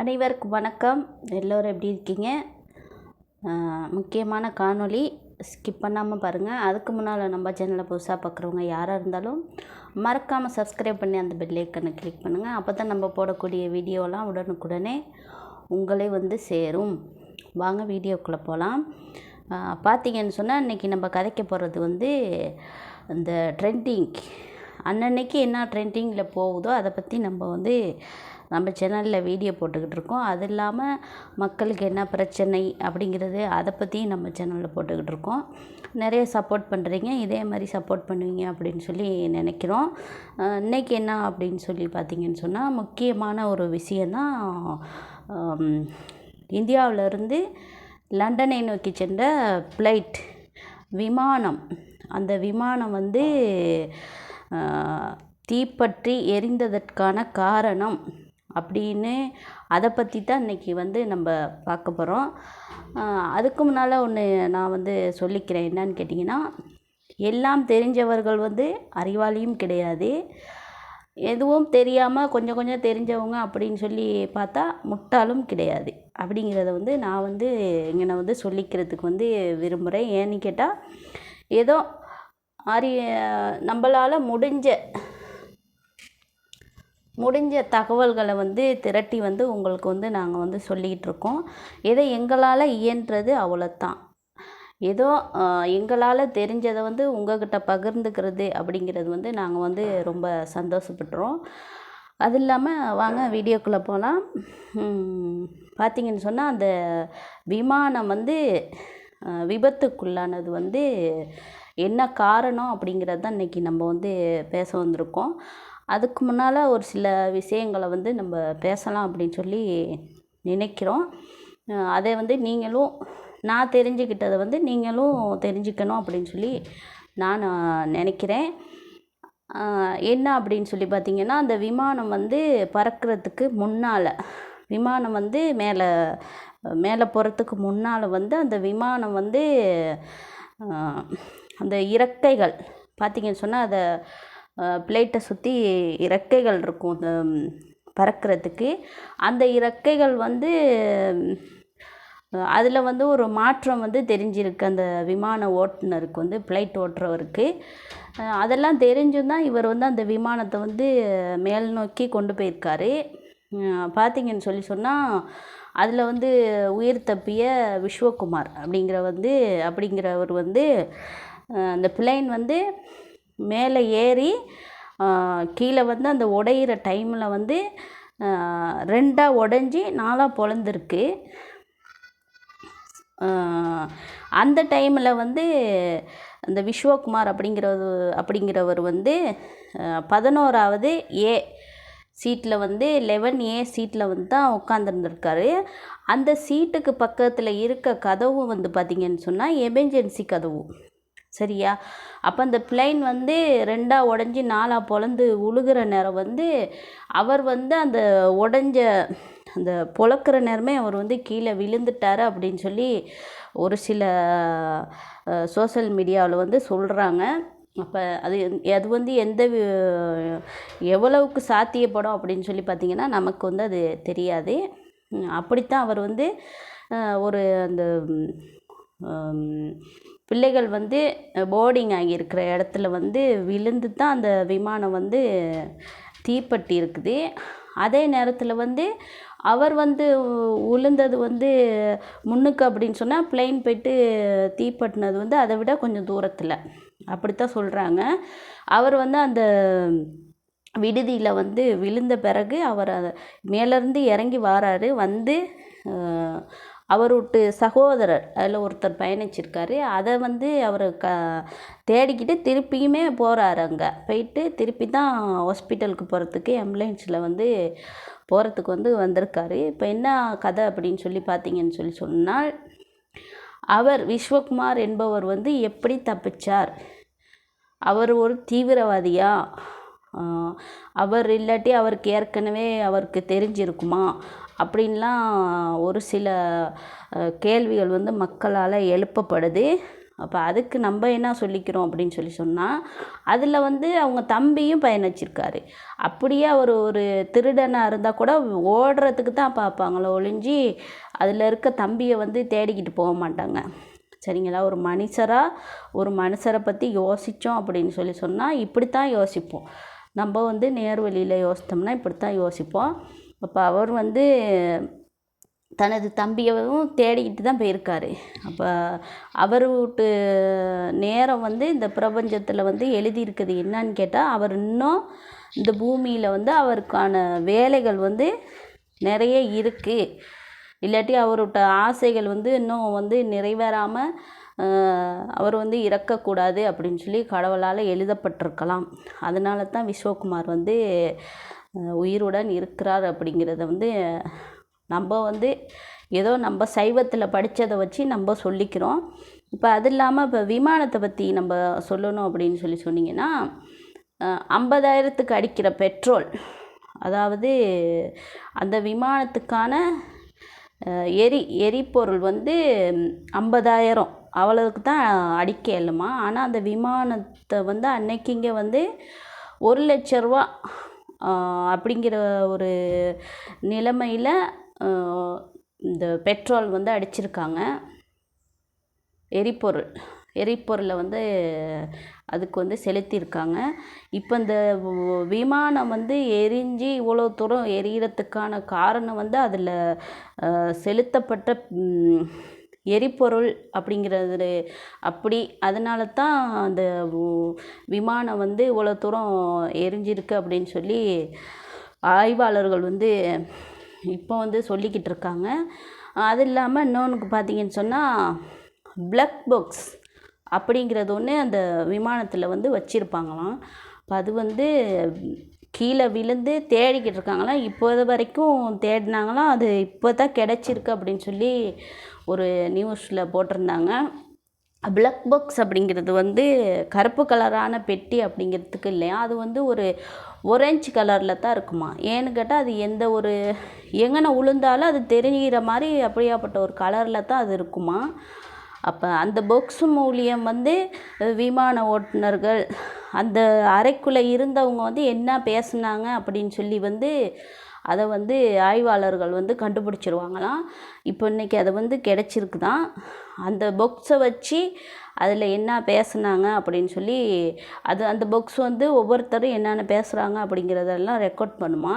அனைவருக்கும் வணக்கம். எல்லோரும் எப்படி இருக்கீங்க? முக்கியமான காணொளி ஸ்கிப் பண்ணாமல் பாருங்கள் அதுக்கு முன்னால் நம்ம சேனலை புதுசாக பார்க்குறவங்க யாராக இருந்தாலும் மறக்காமல் சப்ஸ்கிரைப் பண்ணி அந்த பெல்லைக்கனை கிளிக் பண்ணுங்கள் அப்போ தான் நம்ம போடக்கூடிய வீடியோலாம் உடனுக்குடனே உங்களே வந்து சேரும். வாங்க வீடியோக்குள்ளே போகலாம் பார்த்தீங்கன்னு சொன்னால் இன்றைக்கி நம்ம கதைக்க போகிறது வந்து இந்த ட்ரெண்டிங் அன்னன்னைக்கு என்ன ட்ரெண்டிங்கில் போகுதோ அதை பற்றி நம்ம வந்து நம்ம சேனலில் வீடியோ போட்டுக்கிட்டு இருக்கோம். அது இல்லாமல் மக்களுக்கு என்ன பிரச்சனை அப்படிங்கிறது அதை பற்றியும் நம்ம சேனலில் போட்டுக்கிட்டு இருக்கோம். நிறைய சப்போர்ட் பண்ணுறீங்க இதே மாதிரி சப்போர்ட் பண்ணுவீங்க அப்படின்னு சொல்லி நினைக்கிறோம். இன்றைக்கி இன்னைக்கு என்ன அப்படின்னு சொல்லி பார்த்தீங்கன்னு சொன்னால் முக்கியமான ஒரு விஷயந்தான் இந்தியாவிலேருந்து லண்டனை நோக்கி சென்ற ஃப்ளைட் விமானம். அந்த விமானம் வந்து தீப்பற்றி எரிந்ததற்கான காரணம் அப்படின்னு அதை பற்றி தான் இன்றைக்கி வந்து நம்ம பார்க்க போகிறோம் அதுக்கு முன்னால் ஒன்று நான் வந்து சொல்லிக்கிறேன். என்னன்னு கேட்டிங்கன்னா எல்லாம் தெரிஞ்சவர்கள் வந்து அறிவாளியும் கிடையாது. எதுவும் தெரியாமல் கொஞ்சம் கொஞ்சம் தெரிஞ்சவங்க அப்படின்னு சொல்லி பார்த்தா முட்டாளும் கிடையாது. அப்படிங்கிறத வந்து நான் வந்து இங்கே வந்து சொல்லிக்கிறதுக்கு வந்து விரும்புகிறேன் ஏன்னு கேட்டால் ஏதோ அறி நம்மளால் முடிஞ்ச முடிஞ்ச தகவல்களை வந்து திரட்டி வந்து உங்களுக்கு வந்து நாங்கள் வந்து சொல்லிக்கிட்டு இருக்கோம். ஏதோ எங்களால் இயன்றது அவ்வளோத்தான் ஏதோ எங்களால் தெரிஞ்சதை வந்து உங்ககிட்ட பகிர்ந்துக்கிறது அப்படிங்கிறது வந்து நாங்கள் வந்து ரொம்ப சந்தோஷப்பட்டுறோம். அது இல்லாமல் வாங்க வீடியோக்குள்ளே போகலாம் பார்த்தீங்கன்னு சொன்னால் அந்த விமானம் வந்து விபத்துக்குள்ளானது வந்து என்ன காரணம் அப்படிங்கிறது தான் இன்றைக்கி நம்ம வந்து பேச வந்திருக்கோம். அதுக்கு முன்னால் ஒரு சில விஷயங்களை வந்து நம்ம பேசலாம் அப்படின்னு சொல்லி நினைக்கிறோம். அதை வந்து நீங்களும் நான் தெரிஞ்சுக்கிட்டதை வந்து நீங்களும் தெரிஞ்சுக்கணும் அப்படின்னு சொல்லி நான் நினைக்கிறேன். என்ன அப்படின்னு சொல்லி பார்த்தீங்கன்னா அந்த விமானம் வந்து பறக்கிறதுக்கு முன்னால் விமானம் வந்து மேலே மேலே போகிறதுக்கு முன்னால் வந்து அந்த விமானம் வந்து அந்த இறக்கைகள் பார்த்திங்கன்னு சொன்னால் அதை பிளேட்டை சுற்றி இறக்கைகள் இருக்கும். அந்த பறக்கிறதுக்கு. அந்த இறக்கைகள் வந்து அதில் வந்து ஒரு மாற்றம் வந்து தெரிஞ்சிருக்கு. அந்த விமான ஓட்டுநருக்கு வந்து ஃப்ளைட் ஓட்டுறவருக்கு. அதெல்லாம் தெரிஞ்சும் தான் இவர் வந்து அந்த விமானத்தை வந்து மேல் நோக்கி கொண்டு போயிருக்காரு. பார்த்தீங்கன்னு சொல்லி சொன்னால் அதில் வந்து உயிர் தப்பிய விஸ்வகுமார் அப்படிங்கிற வந்து அப்படிங்கிறவர் வந்து அந்த பிளைன் வந்து மேலே ஏறி கீழே வந்து அந்த உடையிற டைமில் வந்து ரெண்டாக உடஞ்சி நாலாக பொழந்திருக்கு. அந்த டைமில் வந்து அந்த விஸ்வகுமார் அப்படிங்கிறது அப்படிங்கிறவர் வந்து பதினோராவது ஏ சீட்டில் வந்து லெவன் ஏ சீட்டில் வந்து தான் உட்காந்துருந்துருக்காரு அந்த சீட்டுக்கு பக்கத்தில் இருக்க கதவு வந்து பார்த்திங்கன்னு சொன்னால் எமர்ஜென்சி கதவு. சரியா? அப்போ அந்த பிளைன் வந்து ரெண்டாக உடஞ்சி நாலாக பொழந்து உழுகிற நேரம் வந்து அவர் வந்து அந்த உடஞ்ச அந்த பொழக்கிற நேரமே அவர் வந்து கீழே விழுந்துட்டார் அப்படின்னு சொல்லி ஒரு சில சோஷியல் மீடியாவில் வந்து சொல்கிறாங்க அப்போ அது அது வந்து எந்த எவ்வளவுக்கு சாத்தியப்படும் அப்படின்னு சொல்லி பார்த்தீங்கன்னா நமக்கு வந்து அது தெரியாது. அப்படித்தான் அவர் வந்து ஒரு அந்த பிள்ளைகள் வந்து போர்டிங் ஆகியிருக்கிற இடத்துல வந்து விழுந்து தான் அந்த விமானம் வந்து தீப்பற்றி இருக்குது. அதே நேரத்தில் வந்து அவர் வந்து உளுந்தது வந்து முன்னுக்கு அப்படின்னு சொன்னால் பிளெயின் போய்ட்டு தீப்பற்றினது வந்து அதை விட கொஞ்சம் தூரத்தில். அப்படித்தான் சொல்கிறாங்க அவர் வந்து அந்த விடுதியில் வந்து விழுந்த பிறகு அவர் அதை மேலேருந்து இறங்கி வாராரு. வந்து அவருட்டு சகோதரர் அதில் ஒருத்தர் பயணிச்சிருக்காரு. அதை வந்து அவர் க தேடிக்கிட்டு திருப்பியுமே போகிறாரு அங்கே. போயிட்டு திருப்பி தான் ஹாஸ்பிட்டலுக்கு போகிறதுக்கு ஆம்புலன்ஸில் வந்து போகிறதுக்கு வந்து வந்திருக்காரு. இப்போ என்ன கதை அப்படின்னு சொல்லி பார்த்தீங்கன்னு சொல்லி சொன்னால் அவர் விஸ்வகுமார் என்பவர் வந்து எப்படி தப்பிச்சார்? அவர் ஒரு தீவிரவாதியா? அவர் இல்லாட்டி அவருக்கு ஏற்கனவே அவருக்கு தெரிஞ்சிருக்குமா? அப்படின்லாம் ஒரு சில கேள்விகள் வந்து மக்களால் எழுப்பப்படுது. அப்போ அதுக்கு நம்ம என்ன சொல்லிக்கிறோம் அப்படின்னு சொல்லி சொன்னால் அதில் வந்து அவங்க தம்பியும் பயணிச்சிருக்காரு. அப்படியே அவர் ஒரு திருடனாக இருந்தால் கூட ஓடுறதுக்கு தான் பார்ப்பாங்களோ ஒழிஞ்சி அதில் இருக்க தம்பியை வந்து தேடிக்கிட்டு போக மாட்டாங்க. சரிங்களா? ஒரு மனுஷராக ஒரு மனுஷரை பற்றி யோசித்தோம் அப்படின்னு சொல்லி சொன்னால் இப்படி தான் யோசிப்போம். நம்ம வந்து நேர்வழியில் யோசித்தோம்னா இப்படி தான் யோசிப்போம். அப்போ அவர் வந்து தனது தம்பியவும் தேடிக்கிட்டு தான் போயிருக்காரு. அப்போ அவர் வீட்டு நேரம் வந்து இந்த பிரபஞ்சத்தில் வந்து எழுதியிருக்குது என்னன்னு கேட்டால் அவர் இன்னும் இந்த பூமியில் வந்து அவருக்கான வேலைகள் வந்து நிறைய இருக்குது இல்லாட்டி அவரோட ஆசைகள் வந்து இன்னும் வந்து நிறைவேறாமல் அவர் வந்து இறக்கக்கூடாது அப்படின்னு சொல்லி கடவுளால் எழுதப்பட்டிருக்கலாம். அதனால தான் விஸ்வகுமார் வந்து உயிருடன் இருக்கிறார் அப்படிங்கிறத வந்து நம்ம வந்து ஏதோ நம்ம சைவத்தில் படித்ததை வச்சு நம்ம சொல்லிக்கிறோம். இப்போ அது இல்லாமல் இப்போ விமானத்தை பற்றி நம்ம சொல்லணும் அப்படின்னு சொல்லி சொன்னீங்கன்னா ஐம்பதாயிரத்துக்கு அடிக்கிற பெட்ரோல் அதாவது அந்த விமானத்துக்கான எரி எரிபொருள் வந்து ஐம்பதாயிரம். அவ்வளவுக்கு தான் அடிக்க இல்லைம்மா ஆனால் அந்த விமானத்தை வந்து அன்னைக்கு இங்கே வந்து ஒரு லட்ச ரூபா அப்படிங்கிற ஒரு நிலைமையில் இந்த பெட்ரோல் வந்து அடிச்சிருக்காங்க. எரிபொருள் எரிபொருளை வந்து அதுக்கு வந்து செலுத்தியிருக்காங்க. இப்போ இந்த விமானம் வந்து எரிஞ்சு இவ்வளோ தூரம் எரியறதுக்கான காரணம் வந்து அதில் செலுத்தப்பட்ட எரிபொருள் அப்படிங்கிறது. அப்படி அதனால தான் அந்த விமானம் வந்து இவ்வளோ தூரம் எரிஞ்சிருக்கு அப்படின்னு சொல்லி ஆய்வாளர்கள் வந்து இப்போ வந்து சொல்லிக்கிட்டு இருக்காங்க. அது இல்லாமல் இன்னொன்று பார்த்தீங்கன்னு சொன்னால் பிளக் பாக்ஸ் அப்படிங்கிறது ஒன்று அந்த விமானத்தில் வந்து வச்சுருப்பாங்களாம். அப்போ அது வந்து கீழே விழுந்து தேடிக்கிட்டு இருக்காங்களாம் இப்போது வரைக்கும் தேடினாங்களாம் அது இப்போ தான் கிடச்சிருக்கு அப்படின்னு சொல்லி ஒரு நியூஸில் போட்டிருந்தாங்க. பிளக் பாக்ஸ் அப்படிங்கிறது வந்து கருப்பு கலரான பெட்டி அப்படிங்கிறதுக்கு இல்லையா? அது வந்து ஒரு ஒரேஞ்சு கலரில் தான் இருக்குமா? ஏன்னு கேட்டால் அது எந்த ஒரு எங்கன உளுந்தாலும் அது தெரிகிற மாதிரி அப்படியாப்பட்ட ஒரு கலரில் தான் அது இருக்குமா? அப்போ அந்த புக்ஸ் மூலியம் வந்து விமான ஓட்டுநர்கள் அந்த அறைக்குள்ளே இருந்தவங்க வந்து என்ன பேசுனாங்க அப்படின்னு சொல்லி வந்து அதை வந்து ஆய்வாளர்கள் வந்து கண்டுபிடிச்சிருவாங்களாம். இப்போ இன்றைக்கி அதை வந்து கிடச்சிருக்குதான். அந்த பொக்ஸை வச்சு அதில் என்ன பேசுனாங்க அப்படின்னு சொல்லி அது அந்த பொக்ஸ் வந்து ஒவ்வொருத்தரும் என்னென்ன பேசுகிறாங்க அப்படிங்கிறதெல்லாம் ரெக்கார்ட் பண்ணுமா.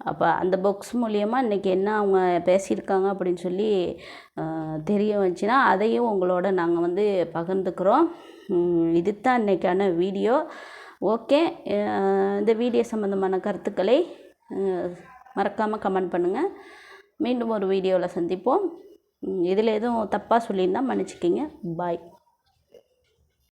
அப்போ அந்த பாக்ஸ் மூலியமாக இன்றைக்கி என்ன அவங்க பேசியிருக்காங்க அப்படின்னு சொல்லி தெரிய வந்துச்சுன்னா அதையும் உங்களோட நாங்கள் வந்து பகிர்ந்துக்கிறோம். இது இதுதான் இன்றைக்கான வீடியோ. ஓகே. இந்த வீடியோ சம்மந்தமான கருத்துக்களை மறக்காமல் கமெண்ட் பண்ணுங்கள் மீண்டும் ஒரு வீடியோவில் சந்திப்போம். இதில் எதுவும் தப்பாக சொல்லியிருந்தால் மன்னிச்சிக்கிங்க. பாய்.